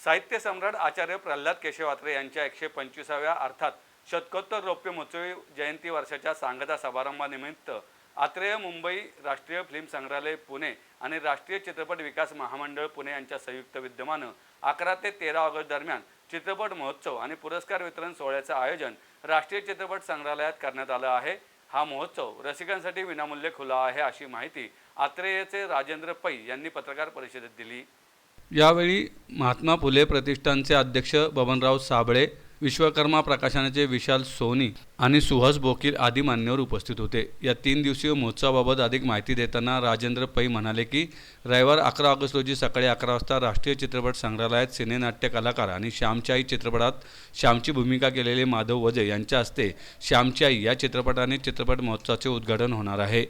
साहित्य सम्राट आचार्य प्रल्हाद केशवात्रे यांच्या एकशे पंचवीसाव्या अर्थात शतकोत्तर रौप्य महोत्सवी जयंती वर्षाच्या सांगता समारंभानिमित्त आत्रेय मुंबई राष्ट्रीय फिल्म संग्रहालय पुणे आणि राष्ट्रीय चित्रपट विकास महामंडळ पुणे यांच्या संयुक्त विद्यमानं अकरा ते तेरा ऑगस्ट दरम्यान चित्रपट महोत्सव आणि पुरस्कार वितरण सोहळ्याचं आयोजन राष्ट्रीय चित्रपट संग्रहालयात करण्यात आलं आहे. हा महोत्सव रसिकांसाठी विनामूल्य खुला आहे अशी माहिती आत्रेयचे राजेंद्र पै यांनी पत्रकार परिषदेत दिली. यावेळी महात्मा फुले प्रतिष्ठानचे अध्यक्ष बबनराव साबळे विश्वकर्मा प्रकाशनाचे विशाल सोनी आणि सुहास बोकील आदी मान्यवर उपस्थित होते. या तीन दिवसीय महोत्सवाबाबत अधिक माहिती देताना राजेंद्र पै म्हणाले की रविवार अकरा ऑगस्ट रोजी सकाळी अकरा वाजता राष्ट्रीय चित्रपट संग्रहालयात सिनेनाट्य कलाकार आणि श्यामच्याई आई चित्रपटात श्यामची भूमिका केलेले माधव वजे यांच्या हस्ते श्यामची आई या चित्रपटाने चित्रपट महोत्सवाचे उद्घाटन होणार आहे.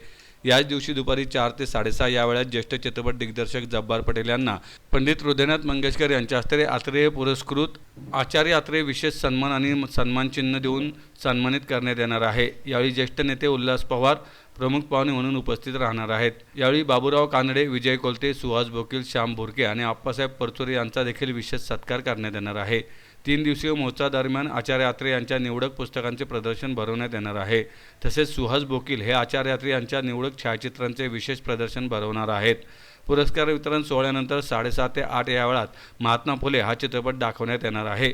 याच दिवशी दुपारी चार ते साडेसहा या वेळात ज्येष्ठ चित्रपट दिग्दर्शक जब्बार पटेल यांना पंडित हृदयनाथ मंगेशकर यांच्या हस्ते आत्रेय पुरस्कृत आचार्य आत्रेय विशेष सन्मान आणि सन्मानचिन्ह देऊन सन्मानित करण्यात येणार आहे. यावेळी ज्येष्ठ नेते उल्हास पवार प्रमुख पाहुणे म्हणून उपस्थित राहणार आहेत. यावेळी बाबूराव कानडे विजय कोलते सुहास बोकील श्याम भुरके आणि आप्पासाहेब परचुरे यांचा देखील विशेष सत्कार करण्यात येणार आहे. तीन दिवसीय महोत्सवादरम्यान आचार्य आत्रे यांच्या निवडक पुस्तकांचे प्रदर्शन भरवण्यात येणार आहे. तसेच सुहास बोकील हे आचार्य आत्रे यांच्या निवडक छायाचित्रांचे विशेष प्रदर्शन भरवणार आहेत. पुरस्कार वितरण सोहळ्यानंतर साडेसात ते आठ या वेळात महात्मा फुले हा चित्रपट दाखवण्यात येणार आहे.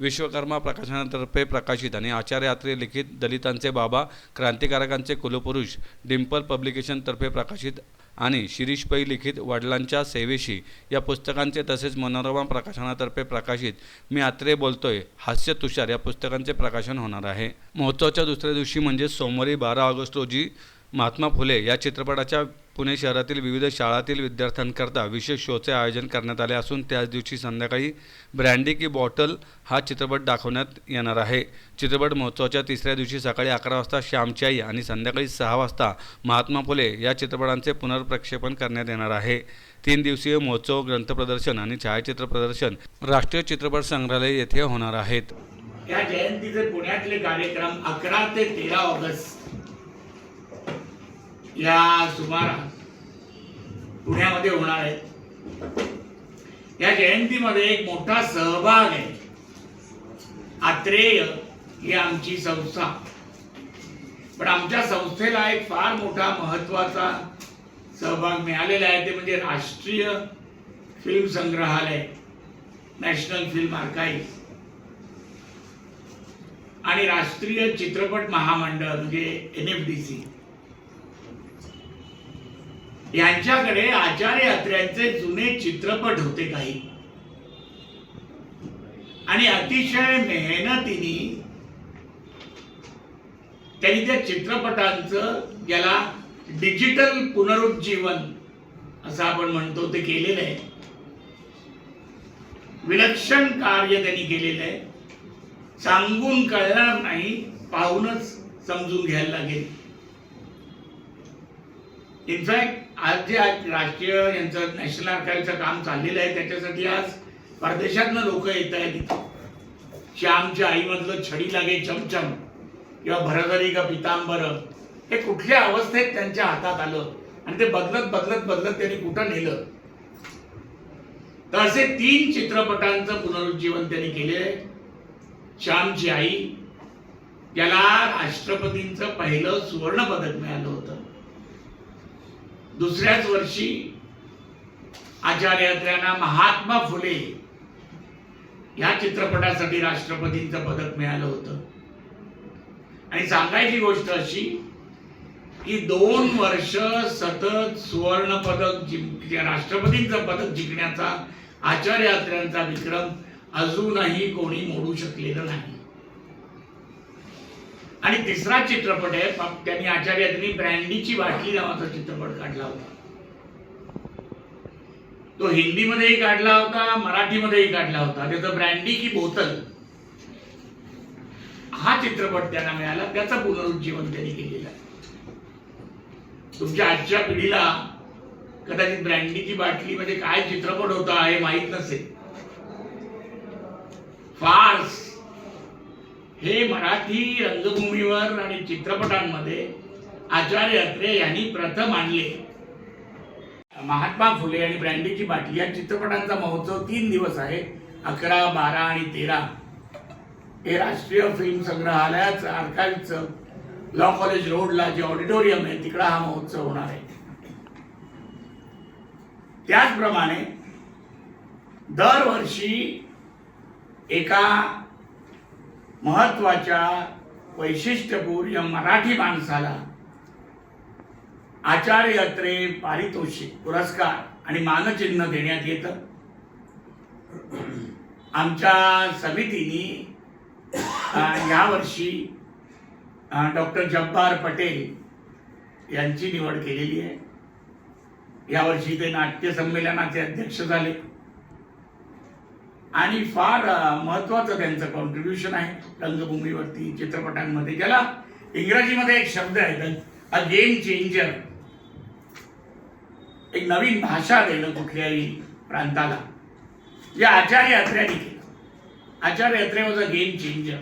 विश्वकर्मा प्रकाशनातर्फे प्रकाशित आणि आचार्यात्रे लिखित दलितांचे बाबा क्रांतिकारकांचे कुलपुरुष डिम्पल पब्लिकेशनतर्फे प्रकाशित आणि शिरीष पै लिखित वडिलांच्या सेवेशी या पुस्तकांचे तसेच मनोरमा प्रकाशनातर्फे प्रकाशित मी आत्रे बोलतोय. हास्य तुषार या पुस्तकांचे प्रकाशन होणार आहे. महोत्सवाच्या दुसऱ्या दिवशी म्हणजे सोमवारी बारा ऑगस्ट रोजी महात्मा फुले या चित्रपटाच्या पुणे शहरातील विविध शाळातील विद्यार्थ्यांकरता विशेष शोचे आयोजन करण्यात आले असून त्याच दिवशी संध्याकाळी ब्रँडी की बॉटल हा चित्रपट दाखवण्यात येणार आहे. चित्रपट महोत्सवाच्या तिसऱ्या दिवशी सकाळी अकरा वाजता श्यामची आई आणि संध्याकाळी सहा वाजता महात्मा फुले या चित्रपटांचे पुनर्प्रक्षेपण करण्यात येणार आहे. तीन दिवसीय महोत्सव ग्रंथप्रदर्शन आणि छायाचित्र प्रदर्शन राष्ट्रीय चित्रपट संग्रहालय येथे होणार आहेत. या जयंतीचे पुण्यातले कार्यक्रम अकरा ते तेरा ऑगस्ट या सुमारास पुण्यामध्ये होणार आहेत या जयंतीमध्ये एक मोठा सहभाग आहे. आत्रेय ही आमची संस्था. पण आमच्या संस्थेला एक फार मोठा महत्त्वाचा सहभाग मिळालेला आहे. ते म्हणजे राष्ट्रीय फिल्म संग्रहालय नॅशनल फिल्म आर्काईव्ह आणि राष्ट्रीय चित्रपट महामंडळ म्हणजे एन एफ डी सी यांच्याकडे आचार्य अत्र्यांचे जुने चित्रपट होते काही. आणि अतिशय मेहनतीने त्यांनी त्या चित्रपटांचं याला डिजिटल पुनरुज्जीवन असं आपण म्हणतो ते केलेलं आहे. विलक्षण कार्य त्यांनी केलेलं आहे. सांगून कळणार नाही पाहूनच समजून घ्यायला लागेल. इनफॅक्ट आज जे आज राष्ट्रीय यांचं नॅशनल आर्काईव्हचं काम चाललेलं आहे त्याच्यासाठी आज परदेशातनं लोक येत आहेत इथं. श्यामच्या आईमधलं छडी लागे चमचम किंवा भरदरी का पितांबर हे कुठल्या अवस्थेत त्यांच्या हातात आलं? आणि ते बदलत बदलत बदलत त्यांनी कुठं नेलं? तर असे तीन चित्रपटांचं पुनरुज्जीवन त्यांनी केले श्यामची आई याला राष्ट्रपतींचं पहिलं सुवर्ण पदक मिळालं होतं. दुसऱ्याच वर्षी आचार्यात्र्यांना महात्मा फुले या चित्रपटासाठी राष्ट्रपतींचं पदक मिळालं होतं. आणि सांगायची गोष्ट अशी की दोन वर्ष सतत सुवर्ण पदक जिंक राष्ट्रपतींचं पदक जिंकण्याचा आचार्यात्र्यांचा विक्रम अजूनही कोणी मोडू शकलेलं नाही. आणि तिसरा चित्रपट आहे प- त्यांनी आचार्यात्री ब्रँडीची बाटली नावाचा चित्रपट काढला होता. तो हिंदीमध्येही काढला होता मराठीमध्येही काढला होता. त्याचं ब्रँडी की बोतल हा चित्रपट त्यांना मिळाला. त्याचं पुनरुज्जीवन त्यांनी केलेलं आहे. तुमच्या आजच्या पिढीला कदाचित ब्रँडीची बाटली म्हणजे काय चित्रपट होता हे माहीत नसेल. फार्स. हे मराठी रंगभूमीवर आणि चित्रपटांमध्ये आचार्य अत्रे यांनी प्रथम आणले. महात्मा फुले आणि ब्रँडीची बाटली या चित्रपटांचा महोत्सव तीन दिवस आहे अकरा बारा आणि तेरा. हे राष्ट्रीय फिल्म संग्रहालयाचं आर्काईव्हचं लॉ कॉलेज रोडला जे ऑडिटोरियम आहे तिकडं हा महोत्सव होणार आहे. त्याचप्रमाणे दरवर्षी एका महत्त्वाच्या वैशिष्ट्यपूर्ण मराठी माणसाला आचार्य अत्रे पारितोषिक पुरस्कार आणि मानचिन्ह देण्यात येतं. आमच्या समितीने यावर्षी डॉक्टर जब्बार पटेल यांची निवड केलेली आहे. यावर्षी ते नाट्य संमेलनाचे अध्यक्ष झाले. आणि फार महत्वाचं त्यांचं कॉन्ट्रीब्युशन आहे. रंगभूमीवरती चित्रपटांमध्ये. ज्याला इंग्रजीमध्ये एक शब्द आहे अ गेम चेंजर एक नवीन भाषा देणं कुठल्याही प्रांताला. जे आचार्य अत्र्यांनी केलं. Acharya Atre was a game changer